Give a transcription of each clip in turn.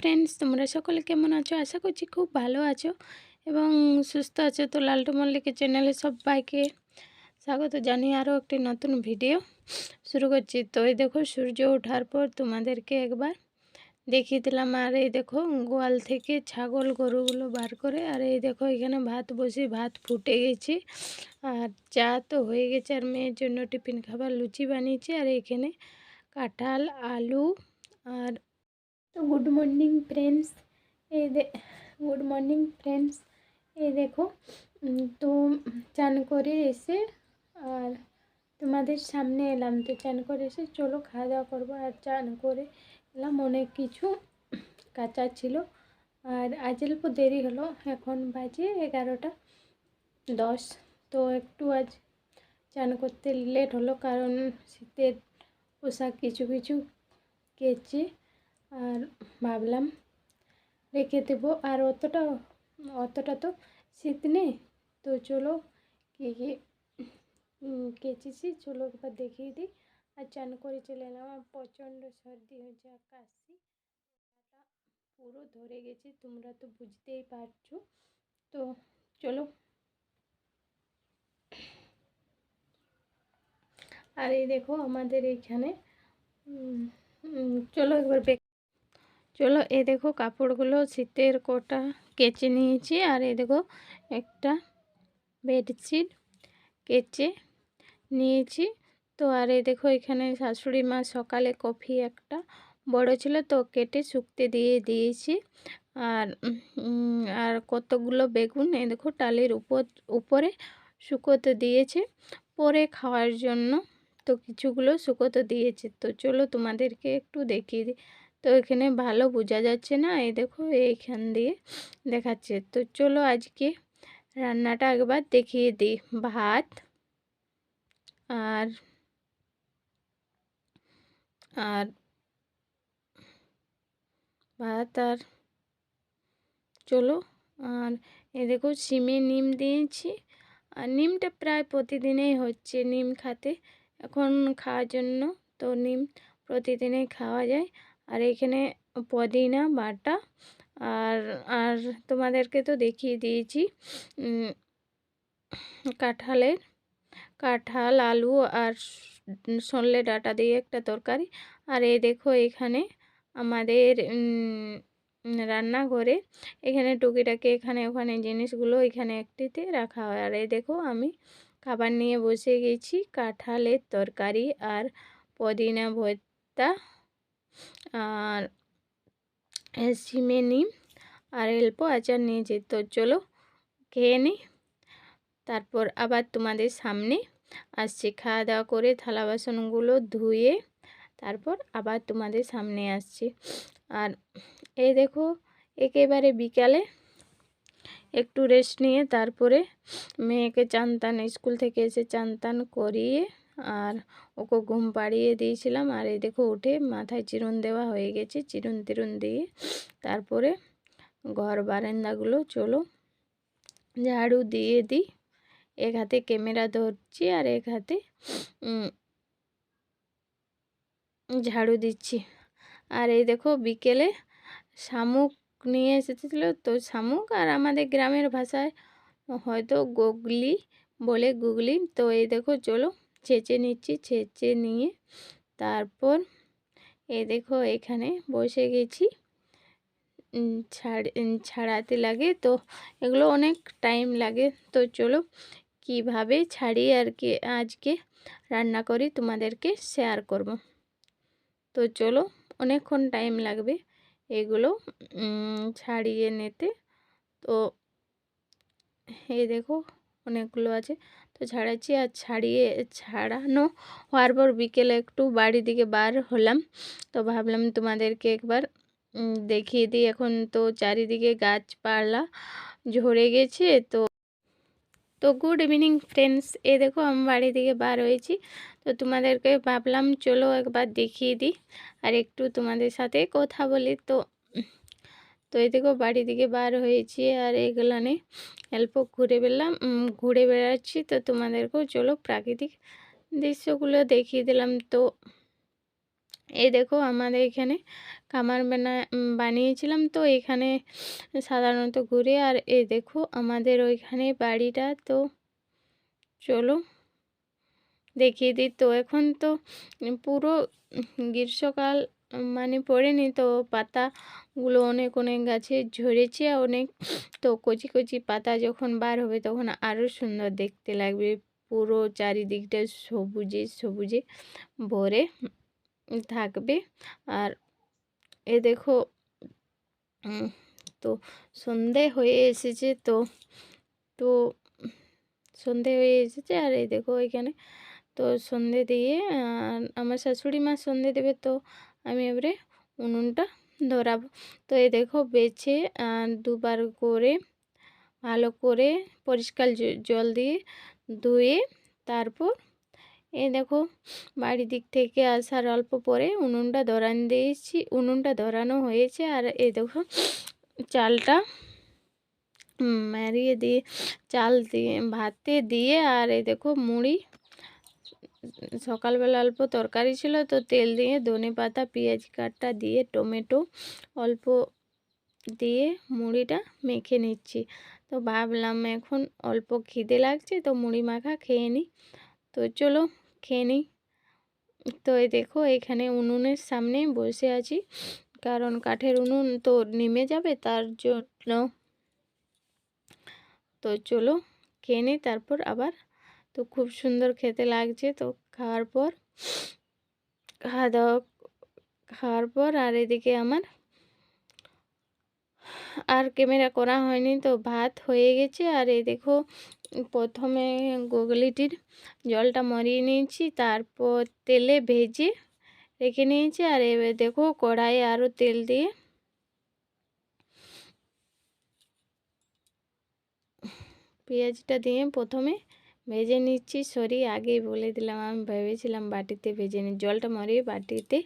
Friends তোমরা সকলে কেমন আছো? আশা করছি খুব ভালো আছো এবং সুস্থ আছো। তো লালটু মল্লিকের চ্যানেলে সবাইকে স্বাগত জানিয়ে আরও একটি নতুন ভিডিও শুরু করছি। তো এই দেখো, সূর্য ওঠার পর তোমাদেরকে একবার দেখিয়ে দিলাম। আর এই দেখো, গোয়াল থেকে ছাগল গরুগুলো বার করে, আর এই দেখো, এখানে ভাত বসে ভাত ফুটে গেছে। আর চা তো হয়ে গেছে, আর মেয়ের জন্য টিফিন খাবার, লুচি বানিয়েছে। আর এখানে কাঁঠাল, আলু, আর তো গুড মর্নিং ফ্রেন্ডস এই গুড মর্নিং ফ্রেন্ডস এই দেখো তো চান করে এসে আর তোমাদের সামনে এলাম তো চান করে এসে চলো খাওয়া দাওয়া করব আর চান করে এলাম অনেক কিছু কাঁচা ছিল আর আজ অল্প দেরি হলো এখন বাজে এগারোটা দশ তো একটু আজ চান করতে লেট হলো কারণ শীতের পোশাক কিছু কিছু কেচে আর ভাবলাম রেখে দেবো। আর অতটা অতটা তো শীত নেই। তো চলো কী কী কেচেছি। চলো একবার দেখিয়ে দিই। আর চান করে চলে এলাম। আর প্রচণ্ড সর্দি হয়েছে আর কাশি। পুরো ধরে গেছে। তোমরা তো বুঝতেই পারছ। তো চলো। আর এই দেখো আমাদের এইখানে চলো একবার চলো এ দেখো কাপড়গুলো শীতের কোটা কেচে নিয়েছি আর এ দেখো একটা বেডশিট কেচে নিয়েছি। তো আর এই দেখো এখানে শাশুড়ি মা সকালে কফি একটা বড় ছিল তো কেটে শুকতে দিয়ে দিয়েছি। আর আর কতগুলো বেগুন এই দেখো টালির উপর, উপরে শুকোতে দিয়েছে। পরে খাওয়ার জন্য তো কিছুগুলো শুকোতে দিয়েছে। তো চলো তোমাদেরকে একটু দেখিয়ে দিই তো এখানে ভালো বোঝা যাচ্ছে না। এই দেখো, এইখান দিয়ে দেখাচ্ছে। তো চলো আজকে রান্নাটা একবার দেখিয়ে দিই। ভাত আর আর ভাত আর চলো, আর এ দেখো সিমে নিম দিয়েছি। আর নিমটা প্রায় প্রতিদিনেই হচ্ছে নিম খাতে। এখন খাওয়ার জন্য তো নিম প্রতিদিনই খাওয়া যায়। আর এখানে পদিনা বাটা আর আর তোমাদেরকে তো দেখিয়ে দিয়েছি কাঁঠালের, কাঁঠাল, আলু আর সরলে ডাটা দিয়ে একটা তরকারি। আর এই দেখো এখানে আমাদের রান্নাঘরে এখানে টুকিটাকি এখানে ওখানে জিনিসগুলো এখানে একটিতে রাখা হয়। আর এই দেখো আমি খাবার নিয়ে বসে গেছি কাঁঠালের তরকারি আর পদিনা ভর্তা আর সিমে নিম আর অল্প আচার নিয়েছি তো চলো খেয়ে নিই তারপর আবার তোমাদের সামনে আসছি। খাওয়া দাওয়া করে থালা বাসনগুলো ধুয়ে তারপর আবার তোমাদের সামনে আসছি। আর এই দেখো, একেবারে বিকালে একটু রেস্ট নিয়ে তারপরে মেয়েকে চান স্কুল থেকে এসে চান করিয়ে আর ওকে ঘুম পাড়িয়ে দিয়েছিলাম। আর এই দেখো উঠে মাথায় চিরুন দেওয়া হয়ে গেছে। চিরুন তিরুন দিয়ে তারপরে ঘর বারান্দাগুলো চলো। ঝাড়ু দিয়ে দিই। এক হাতে ক্যামেরা ধরছি আর এক হাতে ঝাড়ু দিচ্ছি। আর এই দেখো বিকেলে শামুক নিয়ে এসেছিল তো শামুক আর আমাদের গ্রামের ভাষায় হয়তো গুগলি বলে গুগলি। তো এই দেখো চলো ছেঁচে নিচ্ছি, ছেঁচে নিয়ে তারপর এ দেখো এখানে বসে গেছি। ছাড়াতে লাগে তো এগুলো অনেক টাইম লাগে। তো চলো কীভাবে ছাড়ি আর কি আজকে রান্না করি তোমাদেরকে শেয়ার করব। তো চলো অনেকক্ষণ টাইম লাগবে এগুলো ছাড়িয়ে নিতে। তো এই দেখো অনেকগুলো আছে। তো ছাড়াচ্ছি আর ছাড়িয়ে, ছাড়ানো হওয়ার পর বিকেলে একটু বাড়ি দিকে বার হলাম। তো ভাবলাম তোমাদেরকে একবার দেখিয়ে দিই। এখন তো চারিদিকে গাছপালা ঝরে গেছে। তো তো গুড ইভিনিং ফ্রেন্ডস এ দেখো আমি বাড়ি থেকে বার হয়েছি। তো তোমাদেরকে ভাবলাম চলো একবার দেখিয়ে দিই। আর একটু তোমাদের সাথে কথা বলি। তো তো দেখো বাড়ি থেকে বার হয়েছি আর এগুলানে অল্প ঘুরে বেড়ালাম। ঘুরে বেড়াচ্ছি তো তোমাদেরকেও চলো প্রাকৃতিক দৃশ্যগুলো দেখিয়ে দিলাম। তো এই দেখো আমাদের এখানে কামার বানা বানিয়েছিলাম। তো এখানে সাধারণত ঘুরে আর এ দেখো আমাদের ওইখানে বাড়িটা। তো চলো দেখিয়ে দিই। তো এখন তো পুরো গ্রীষ্মকাল মানে পড়েনি তো পাতাগুলো অনেক অনেক গাছে ঝরেছে অনেক। তো কচি কচি পাতা যখন বার হবে তখন আরও সুন্দর দেখতে লাগবে। পুরো চারিদিকটা সবুজে সবুজে ভরে থাকবে। আর এ দেখো তো সন্ধে হয়ে এসেছে তো তো সন্ধে হয়ে এসেছে আর এই দেখো এখানে। তো সন্ধে দিয়ে আমার শাশুড়ি মা সন্ধে দেবে তো আমি এবারে উনুনটা ধরাবো। তো এই দেখো বেছে দুবার করে, ভালো করে পরিষ্কার জল দিয়ে ধুয়ে তারপর এই দেখো বাড়ির দিক থেকে আসার অল্প পরে উনুনটা ধরান দিয়েছি, উনুনটা ধরানো হয়েছে আর এই দেখো চালটা মারিয়ে দিয়ে, চাল দিয়ে, ভাতে দিয়ে আর এই দেখো মুড়ি সকালবেলা অল্প তরকারি ছিল, তো তেল দিয়ে ধনে পাতা, পেঁয়াজ কাটা দিয়ে টমেটো অল্প দিয়ে মুড়িটা মেখে নিচ্ছি। তো ভাবলাম এখন অল্প খিদে লাগছে, তো মুড়ি মাখা খেয়ে নিই। তো চলো খেয়ে নিই। তো এই দেখো, এখানে উনুনের সামনে বসে আছি, কারণ কাঠের উনুন তো নেমে যাবে, তার জন্য তো চলো খেয়ে নিই, তারপর আবার তো খুব সুন্দর খেতে লাগছে তো খাওয়ার পর খাওয়া দাওয়া খাওয়ার পর আর এদিকে আমার আর ক্যামেরা করা হয়নি তো ভাত হয়ে গেছে আর এই দেখো প্রথমে গোগলিটির জলটা মরিয়ে নিয়েছি, তারপর তেলে ভেজে রেখে নিয়েছি আর এবার দেখো কড়াইয়ে আরও তেল দিয়ে পেঁয়াজটা দিয়ে প্রথমে ভেজে নিচ্ছি সরি আগেই বলে দিলাম। আমি ভেবেছিলাম বাটিতে ভেজে নিই জলটা মরিয়ে বাটিতে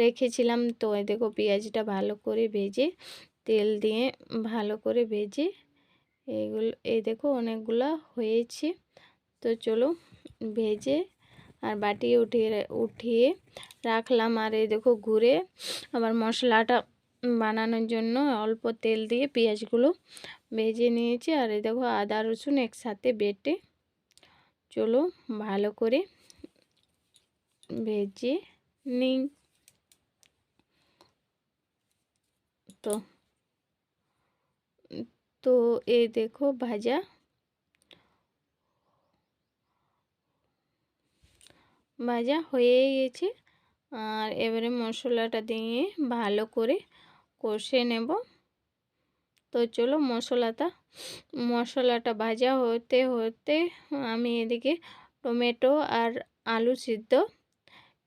রেখেছিলাম। তো দেখো পেঁয়াজটা ভালো করে ভেজে, তেল দিয়ে ভালো করে ভেজে এইগুলো এই দেখো অনেকগুলো হয়েছে। তো চলো ভেজে আর বাটি উঠিয়ে উঠিয়ে রাখলাম। আর এই দেখো ঘুরে আবার মশলাটা বানানোর জন্য অল্প তেল দিয়ে পেঁয়াজগুলো ভেজে নিয়েছি। আর এই দেখো আদা, রসুন একসাথে বেটে চলো ভালো করে ভেজে নিই। তো তো এ দেখো ভাজা। ভাজা হয়ে গেছে। আর এবারে মশলাটা দিয়ে ভালো করে কষে নেব। তো চলো মশলাটা মশলাটা ভাজা হতে হতে আমি এদিকে টমেটো আর আলু সিদ্ধ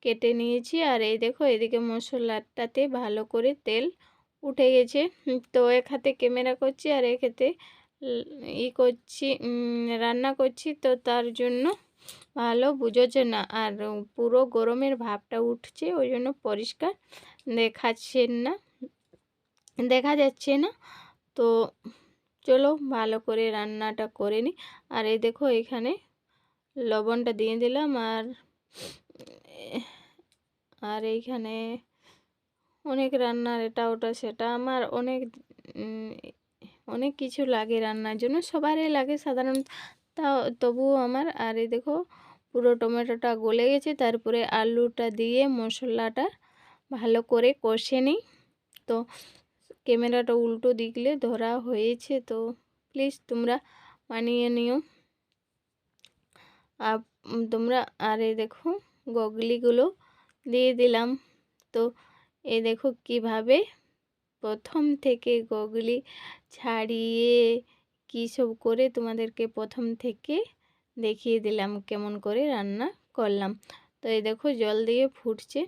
কেটে নিয়েছি। আর এই দেখো, এদিকে মশলাটাতে ভালো করে তেল উঠে গেছে। তো এক হাতে ক্যামেরা করছি আর এক হাতে ই করছি রান্না করছি। তো তার জন্য ভালো বুঝোচ্ছে না। আর পুরো গরমের ভাবটা উঠছে, ওই জন্য পরিষ্কার দেখাচ্ছেন না, দেখা যাচ্ছে না। তো চলো ভালো করে রান্নাটা করে নিই আর এই দেখো এখানে লবণটা দিয়ে দিলাম আর আর এইখানে অনেক রান্নার এটা ওটা সেটা। আমার অনেক অনেক কিছু লাগে রান্নার জন্য, সবারই লাগে সাধারণত তা তবুও আমার। আর এই দেখো পুরো টমেটোটা গলে গেছে, তারপরে আলুটা দিয়ে মশলাটা ভালো করে কষে নিই। তো ক্যামেরাটা উল্টো দিকলে ধরা হয়েছে, তো প্লিজ তোমরা মানিয়ে নিও। আর তোমরা, আর এই দেখো, গগলিগুলো দিয়ে দিলাম। তো এ দেখো কীভাবে প্রথম থেকে গগলি ছাড়িয়ে কী সব করে তোমাদেরকে প্রথম থেকে দেখিয়ে দিলাম, কেমন করে রান্না করলাম। তো এই দেখো জল দিয়ে ফুটছে,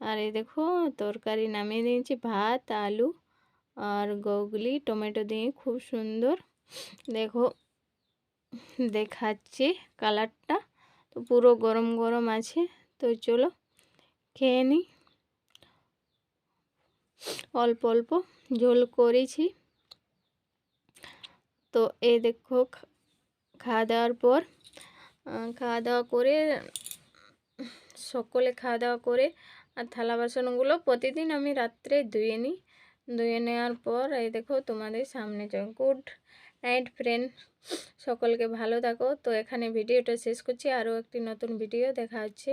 আর এই দেখো তরকারি নামিয়ে দিয়েছি, ভাত, আলু আর গগলি টমেটো দিয়ে খুব সুন্দর। দেখো, দেখাচ্ছে কালারটা। তো পুরো গরম গরম আছে। তো চলো, খেয়ে নিই অল্প অল্প ঝোল করেছি। তো এই দেখো, খাওয়া দাওয়ার পর খাওয়া দাওয়া করে, সকলে খাওয়া দাওয়া করে, আর থালা বাসনগুলো প্রতিদিন আমি রাত্রে ধুয়ে নিই ধুয়ে নেওয়ার পর, এই দেখো তোমাদের সামনে গুড নাইট ফ্রেন্ড সকলকে ভালো থাকো। তো এখানে ভিডিওটা শেষ করছি। আরও একটি নতুন ভিডিও দেখা হচ্ছে।